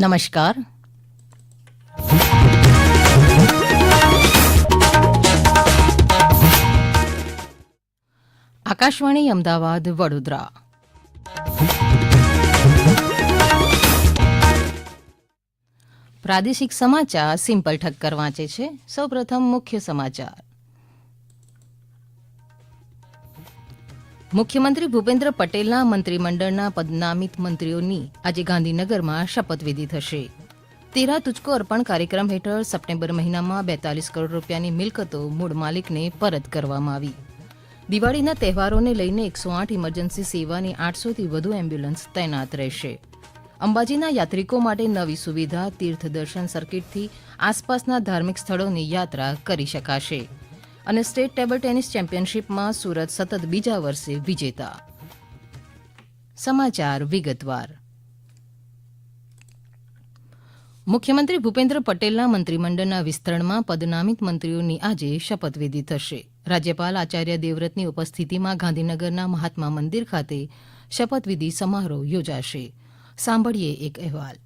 નમસ્કાર. આકાશવાણી અમદાવાદ વડોદરા. પ્રાદેશિક સમાચાર સિમ્પલ ઠક્કર વાંચે છે. સૌપ્રથમ મુખ્ય સમાચાર. મુખ્યમંત્રી ભૂપેન્દ્ર પટેલના મંત્રીમંડળના પદનામિત મંત્રીઓની આજે ગાંધીનગરમાં શપથવિધિ થશે. તેરા તુચકો અર્પણ કાર્યક્રમ હેઠળ સપ્ટેમ્બર મહિનામાં બેતાલીસ કરોડ રૂપિયાની મિલકતો મૂળ માલિકને પરત કરવામાં આવી. દિવાળીના તહેવારોને લઈને એકસો આઠ ઇમરજન્સી સેવાની આઠસોથી વધુ એમ્બ્યુલન્સ તૈનાત રહેશે. અંબાજીના યાત્રિકો માટે નવી સુવિધા તીર્થ દર્શન સર્કિટથી આસપાસના ધાર્મિક સ્થળોની યાત્રા કરી શકાશે. અને સ્ટેટ ટેબલ ટેનિસ ચેમ્પિયનશિપમાં સુરત સતત બીજા વર્ષે વિજેતા. સમાચાર વિગતવાર. મુખ્યમંત્રી ભૂપેન્દ્ર પટેલના મંત્રીમંડળના વિસ્તરણમાં પદનામિત મંત્રીઓની આજે શપથવિધિ થશે. રાજ્યપાલ આચાર્ય દેવવ્રતની ઉપસ્થિતિમાં ગાંધીનગરના મહાત્મા મંદિર ખાતે શપથવિધિ સમારોહ યોજાશે. સાંભળીએ એક અહેવાલ.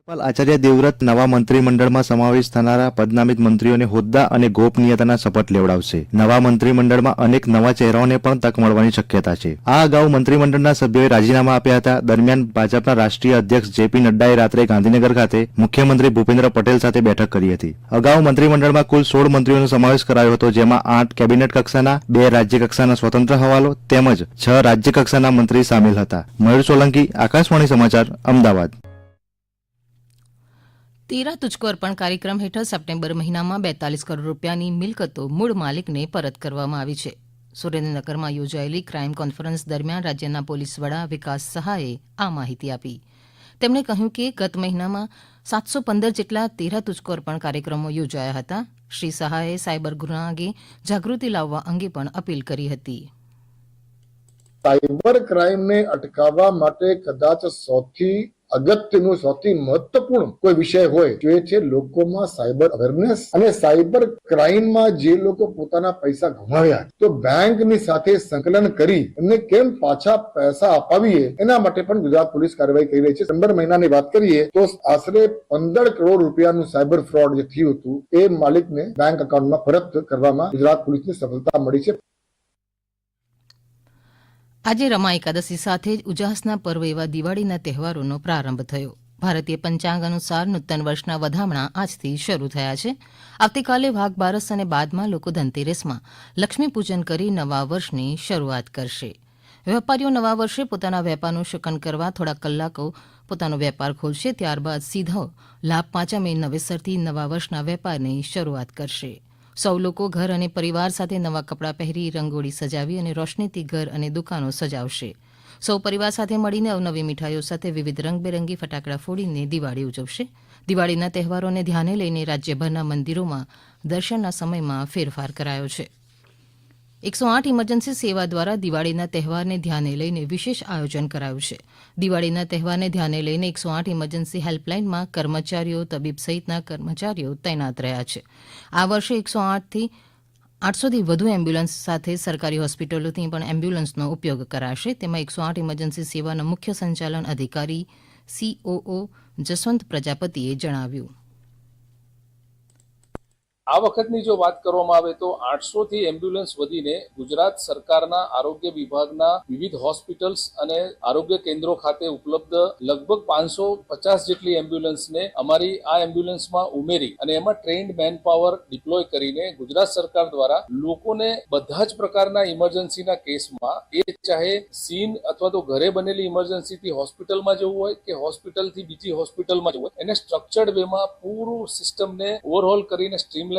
રાજ્યપાલ આચાર્ય દેવવ્રત નવા મંત્રીમંડળમાં સમાવેશ થનારા પદનામિત મંત્રીઓને હોદ્દા અને ગોપનીયતાના શપથ લેવડાવશે. નવા મંત્રીમંડળમાં અનેક નવા ચહેરાઓને પણ તક મળવાની શક્યતા છે. આ અગાઉ મંત્રીમંડળના સભ્યોએ રાજીનામા આપ્યા હતા. દરમિયાન ભાજપના રાષ્ટ્રીય અધ્યક્ષ જેપી નડ્ડાએ રાત્રે ગાંધીનગર ખાતે મુખ્યમંત્રી ભૂપેન્દ્ર પટેલ સાથે બેઠક કરી હતી. અગાઉ મંત્રીમંડળમાં કુલ સોળ મંત્રીઓનો સમાવેશ કરાયો હતો, જેમાં આઠ કેબિનેટ કક્ષાના, બે રાજ્ય કક્ષાના સ્વતંત્ર હવાલો તેમજ છ રાજ્ય કક્ષાના મંત્રી સામેલ હતા. મયુર સોલંકી, આકાશવાણી સમાચાર, અમદાવાદ. તેરા તુચકો અર્પણ કાર્યક્રમ હેઠળ સપ્ટેમ્બર મહિનામાં બેતાલીસ કરોડ રૂપિયાની મિલકતો મૂળ માલિકને પરત કરવામાં આવી છે. સુરેન્દ્રનગરમાં યોજાયેલી ક્રાઇમ કોન્ફરન્સ દરમિયાન રાજ્યના પોલીસ વડા વિકાસ સહાયે આ માહિતી આપી. તેમણે કહ્યું કે ગત મહિનામાં સાતસો પંદર જેટલા તેરા તુચકો અર્પણ કાર્યક્રમો યોજાયા હતા. શ્રી સહાયે સાયબર ગુના અંગે જાગૃતિ લાવવા અંગે પણ અપીલ કરી હતી. સાયબર ક્રાઇમને અટકાવવા માટે કદાચ સૌથી અગત્યનું સૌથી મહત્વપૂર્ણ કોઈ વિષય હોય તો એ છે લોકોમાં સાયબર અવેરનેસ. અને સાયબર ક્રાઇમમાં જે લોકો પોતાના પૈસા ગુમાવ્યા, તો બેંકની સાથે સંકલન કરી એમને કેમ પાછા પૈસા અપાવીએ? એના માટે પણ ગુજરાત પોલીસ કાર્યવાહી કરી રહી છે. સપ્ટેમ્બર મહિનાની વાત કરીએ, તો આશરે પંદર કરોડ રૂપિયાનું સાયબર ફ્રોડ જે થયું હતું, એ માલિકને બેંક એકાઉન્ટમાં પરત કરવામાં ગુજરાત પોલીસને સફળતા મળી છે. આજે રમા એકાદશી સાથે જ ઉજાસના પર્વ એવા દિવાળીના તહેવારોનો પ્રારંભ થયો. ભારતીય પંચાંગ અનુસાર નૂતન વર્ષના વધામણા આજથી શરૂ થયા છે. આવતીકાલે વાઘ બારસ અને બાદમાં લોકો ધનતેરસમાં લક્ષ્મી પૂજન કરી નવા વર્ષની શરૂઆત કરશે. વેપારીઓ નવા વર્ષે પોતાના વેપારનું શુકન કરવા થોડા કલાકો પોતાનો વેપાર ખોલશે, ત્યારબાદ સીધો લાભ પાંચમે નવેસરથી નવા વર્ષના વેપારની શરૂઆત કરશે. સૌ લોકો ઘર અને પરિવાર સાથે નવા કપડાં પહેરી, રંગોળી સજાવી અને રોશનીથી ઘર અને દુકાનો સજાવશે. સૌ પરિવાર સાથે મળીને અવનવી મીઠાઈઓ સાથે વિવિધ રંગબેરંગી ફટાકડા ફોડીને દિવાળી ઉજવશે. દિવાળીના તહેવારોને ધ્યાને લઈને રાજ્યભરના મંદિરોમાં દર્શનના સમયમાં ફેરફાર કરાયો છે. એકસો આઠ ઇમરજન્સી સેવા દ્વારા દિવાળીના તહેવારને ધ્યાને લઈને વિશેષ આયોજન કરાયું છે. દિવાળીના તહેવારને ધ્યાને લઈને એકસો આઠ ઇમરજન્સી હેલ્પલાઇનમાં કર્મચારીઓ, તબીબ સહિતના કર્મચારીઓ તૈનાત રહ્યા છે. આ વર્ષે એકસો આઠથી આઠસોથી વધુ એમ્બ્યુલન્સ સાથે સરકારી હોસ્પિટલોથી પણ એમ્બ્યુલન્સનો ઉપયોગ કરાશે. તેમાં એકસો આઠ ઇમરજન્સી સેવાના મુખ્ય સંચાલન અધિકારી સીઓઓ જસવંત પ્રજાપતિએ જણાવ્યું. આ વખતની જો વાત કરવામાં આવે તો આઠસો થી એમ્બ્યુલન્સ વધીને ગુજરાત સરકારના આરોગ્ય વિભાગના વિવિધ હોસ્પિટલ્સ અને આરોગ્ય કેન્દ્રો ખાતે ઉપલબ્ધ લગભગ પાંચસો પચાસ જેટલી એમ્બ્યુલન્સને અમારી આ એમ્બ્યુલન્સમાં ઉમેરી અને એમાં ટ્રેન્ડ મેન પાવર ડિપ્લોય કરીને ગુજરાત સરકાર દ્વારા લોકોને બધા જ પ્રકારના ઇમરજન્સીના કેસમાં એ ચાહે સીન અથવા તો ઘરે બનેલી ઇમરજન્સીથી હોસ્પિટલમાં જવું હોય કે હોસ્પિટલથી બીજી હોસ્પિટલમાં જવું હોય, એને સ્ટ્રક્ચર્ડ વેમાં પૂરું સિસ્ટમને ઓવરહોલ કરીને સ્ટ્રીમલાઇન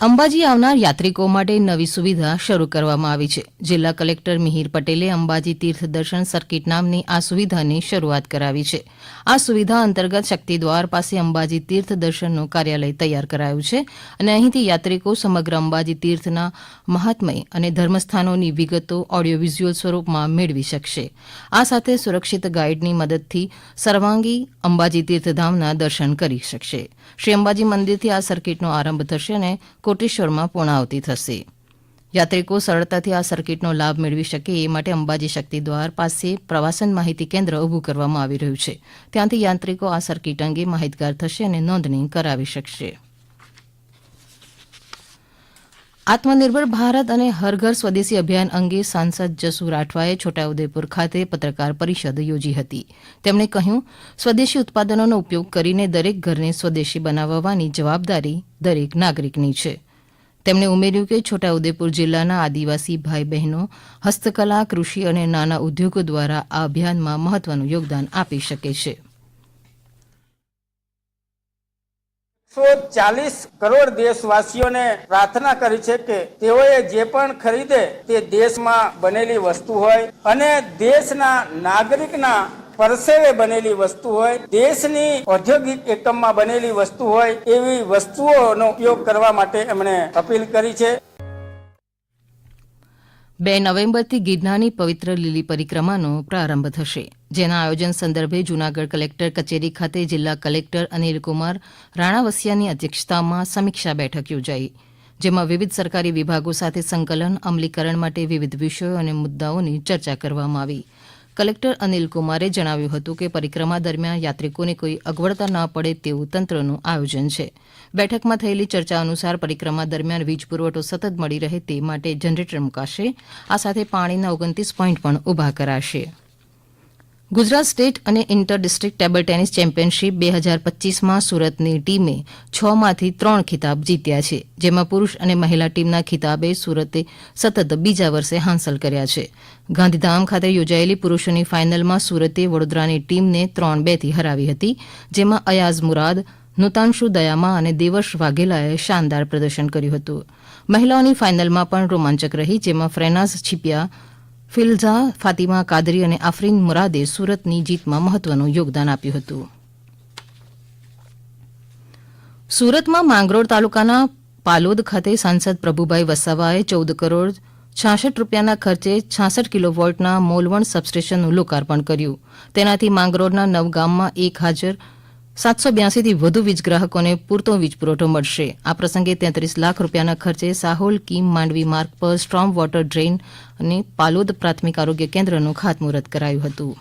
અંબાજી આવનાર યાત્રિકો માટે નવી સુવિધા શરૂ કરવામાં આવી છે. જિલ્લા કલેક્ટર મિહિર પટેલે અંબાજી તીર્થ દર્શન સર્કિટ નામની આ સુવિધાની શરૂઆત કરાવી છે. આ સુવિધા અંતર્ગત શક્તિદ્વાર પાસે અંબાજી તીર્થ દર્શનનું કાર્યાલય તૈયાર કરાયું છે અને અહીંથી યાત્રિકો સમગ્ર અંબાજી તીર્થના મહાત્મય અને ધર્મસ્થાનોની વિગતો ઓડિયો વિઝ્યુઅલ સ્વરૂપમાં મેળવી શકશે. આ સાથે સુરક્ષિત ગાઈડની મદદથી સર્વાંગી અંબાજી તીર્થધામના દર્શન કરી શકશે. શ્રી અંબાજી મંદિરથી આ સર્કિટનો આરંભ થશે અને કોટેશ્વરમાં પૂર્ણાહુતિ થશે. યાત્રિકો સરળતાથી આ સર્કિટનો લાભ મેળવી શકે એ માટે અંબાજી શક્તિ દ્વાર પાસે પ્રવાસન માહિતી કેન્દ્ર ઊભું કરવામાં આવી રહ્યું છે. ત્યાંથી યાત્રિકો આ સર્કિટ અંગે માહિતગાર થશે અને નોંધણી કરાવી શકશે. આત્મનિર્ભર ભારત અને હર ઘર સ્વદેશી અભિયાન અંગે સાંસદ જસુ રાઠવાએ છોટાઉદેપુર ખાતે પત્રકાર પરિષદ યોજી હતી. તેમણે કહ્યું, સ્વદેશી ઉત્પાદનોનો ઉપયોગ કરીને દરેક ઘરને સ્વદેશી બનાવવાની જવાબદારી દરેક નાગરિકની છે. તેમણે ઉમેર્યું કે છોટાઉદેપુર જિલ્લાના આદિવાસી ભાઈ બહેનો હસ્તકલા, કૃષિ અને નાના ઉદ્યોગો દ્વારા આ અભિયાનમાં મહત્વનું યોગદાન આપી શકે છે. સો ચાલીસ કરોડ દેશવાસીઓને પ્રાર્થના કરી છે કે તેઓએ જે પણ ખરીદે તે દેશમાં બનેલી વસ્તુ હોય અને દેશના નાગરિકના પરસેવે બનેલી વસ્તુ હોય, દેશની ઔદ્યોગિક એકમમાં બનેલી વસ્તુ હોય એવી વસ્તુઓનો ઉપયોગ કરવા માટે એમણે અપીલ કરી છે. બે નવેમ્બરથી ગિરનારની પવિત્ર લીલી પરિક્રમાનો પ્રારંભ થશે, જેના આયોજન સંદર્ભે જૂનાગઢ કલેક્ટર કચેરી ખાતે જિલ્લા કલેક્ટર અનિલકુમાર રાણાવસિયાની અધ્યક્ષતામાં સમીક્ષા બેઠક યોજાઈ, જેમાં વિવિધ સરકારી વિભાગો સાથે સંકલન, અમલીકરણ માટે વિવિધ વિષયો અને મુદ્દાઓની ચર્ચા કરવામાં આવી. કલેક્ટર અનિલ કુમારે જણાવ્યું હતું કે પરિક્રમા દરમિયાન યાત્રિકોને કોઈ અગવડતા ન પડે તેવું તંત્રનું આયોજન છે. બેઠકમાં થયેલી ચર્ચા અનુસાર પરિક્રમા દરમિયાન વીજ પુરવઠો સતત મળી રહે તે માટે જનરેટર મુકાશે. આ સાથે પાણીના ઓગણત્રીસ પોઈન્ટ પણ ઊભા કરાશે. ગુજરાત સ્ટેટ અને inter district table tennis championship બે હજાર પચીસમાં સુરતની ટીમે છ માંથી ત્રણ ખિતાબ જીત્યા છે, જેમાં પુરુષ અને મહિલા ટીમના ખિતાબે સુરતે સતત બીજા વર્ષે હાંસલ કર્યા છે. ગાંધીધામ ખાતે યોજાયેલી પુરુષોની ફાઇનલમાં સુરતે વડોદરાની ટીમને ત્રણ બેથી હરાવી હતી, જેમાં અયાઝ મુરાદ નુતાંશુ દયામા અને દેવર્ષ વાઘેલાએ શાનદાર પ્રદર્શન કર્યું હતું. મહિલાઓની ફાઇનલમાં પણ રોમાંચક રહી, જેમાં ફ્રેનાઝ છીપિયા, ફિલઝા ફાતિમા કાદરી અને આફરીન મુરાદે સુરતની જીતમાં મહત્વનું યોગદાન આપ્યું હતું. સુરતમાં માંગરોળ તાલુકાના પાલોદ ખાતે સાંસદ પ્રભુભાઈ વસાવાએ ચૌદ કરોડ છાસઠ રૂપિયાના ખર્ચે છાસઠ કિલોવોલ્ટના મોલવણ સબસ્ટેશનનું લોકાર્પણ કર્યું. તેનાથી માંગરોળના નવ ગામમાં એક હાજર સાતસો બ્યાસીથી વધુ વીજ ગ્રાહકોને પૂરતો વીજ પુરવઠો મળશે. આ પ્રસંગે તેત્રીસ લાખ રૂપિયાના ખર્ચે સાહોલ કીમ માંડવી માર્ગ પર સ્ટ્રોમ વોટર ડ્રેઇન અને પાલોદ પ્રાથમિક આરોગ્ય કેન્દ્રનું ખાતમુહૂર્ત કરાયું હતું.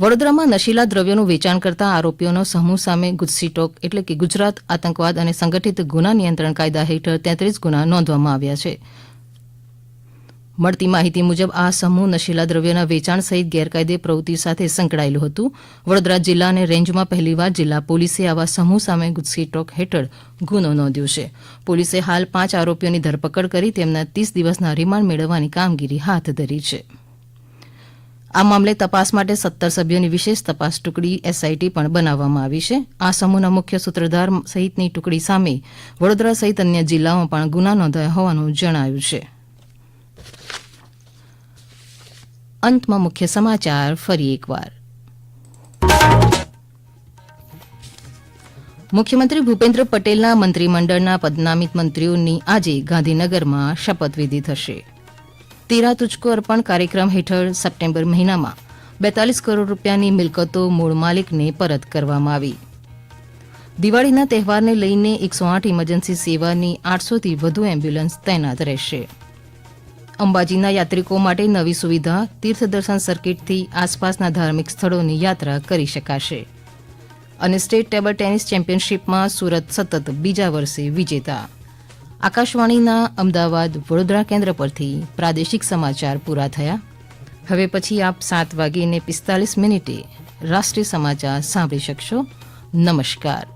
વડોદરામાં નશીલા દ્રવ્યોનું વેચાણ કરતા આરોપીઓનો સમૂહ સામે ગુજસીટોક એટલે કે ગુજરાત આતંકવાદ અને સંગઠિત ગુના નિયંત્રણ કાયદા હેઠળ તેત્રીસ ગુના નોંધવામાં આવ્યા છે. મળતી માહિતી મુજબ આ સમૂહ નશીલા દ્રવ્યોના વેચાણ સહિત ગેરકાયદે પ્રવૃત્તિ સાથે સંકળાયેલું હતું. વડોદરા જિલ્લા અને રેન્જમાં પહેલીવાર જિલ્લા પોલીસે આવા સમૂહ સામે ગુજસીટોક હેઠળ ગુનો નોંધ્યો છે. પોલીસે હાલ પાંચ આરોપીઓની ધરપકડ કરી તેમના ત્રીસ દિવસના રિમાન્ડ મેળવવાની કામગીરી હાથ ધરી છે. આ મામલે તપાસ માટે સત્તર સભ્યોની વિશેષ તપાસ ટુકડી એસઆઈટી પણ બનાવવામાં આવી છે. આ સમૂહના મુખ્ય સૂત્રધાર સહિતની ટુકડી સામે વડોદરા સહિત અન્ય જિલ્લાઓમાં પણ ગુના નોંધાયા હોવાનું જણાયું છે. અંતમાં મુખ્ય સમાચાર ફરી એકવાર. મુખ્યમંત્રી ભૂપેન્દ્ર પટેલના મંત્રીમંડળના પદનામિત મંત્રીઓની આજે ગાંધીનગરમાં શપથવિધિ થશે. તેરા તુચકો અર્પણ કાર્યક્રમ હેઠળ સપ્ટેમ્બર મહિનામાં બેતાલીસ કરોડ રૂપિયાની મિલકતો મૂળ માલિકને પરત કરવામાં આવી. દિવાળીના તહેવારને લઈને એકસો આઠ ઇમરજન્સી સેવાની આઠસોથી વધુ એમ્બ્યુલન્સ તૈનાત રહેશે. અંબાજીના યાત્રિકો માટે નવી સુવિધા તીર્થદર્શન સર્કિટથી આસપાસના ધાર્મિક સ્થળોની યાત્રા કરી શકાશે. અને સ્ટેટ ટેબલ ટેનિસ ચેમ્પિયનશિપમાં સુરત સતત બીજા વર્ષે વિજેતા. આકાશવાણીના અમદાવાદ વડોદરા કેન્દ્ર પરથી પ્રાદેશિક સમાચાર પૂરા થયા. હવે પછી આપ સાત વાગીને પિસ્તાલીસ મિનિટે રાષ્ટ્રીય સમાચાર સાંભળી શકશો. નમસ્કાર.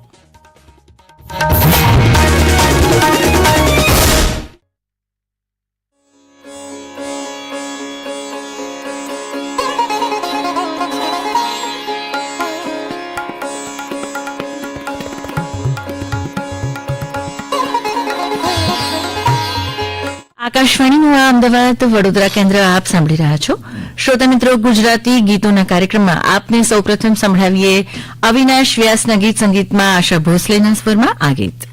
આકાશવાણીનું આ અમદાવાદ વડોદરા કેન્દ્ર આપ સાંભળી રહ્યા છો. શ્રોતા મિત્રો, ગુજરાતી ગીતોના કાર્યક્રમમાં આપને સૌપ્રથમ સંભળાવીએ અવિનાશ વ્યાસના ગીત સંગીતમાં આશા ભોસલેના સ્વરમાં આ ગીત.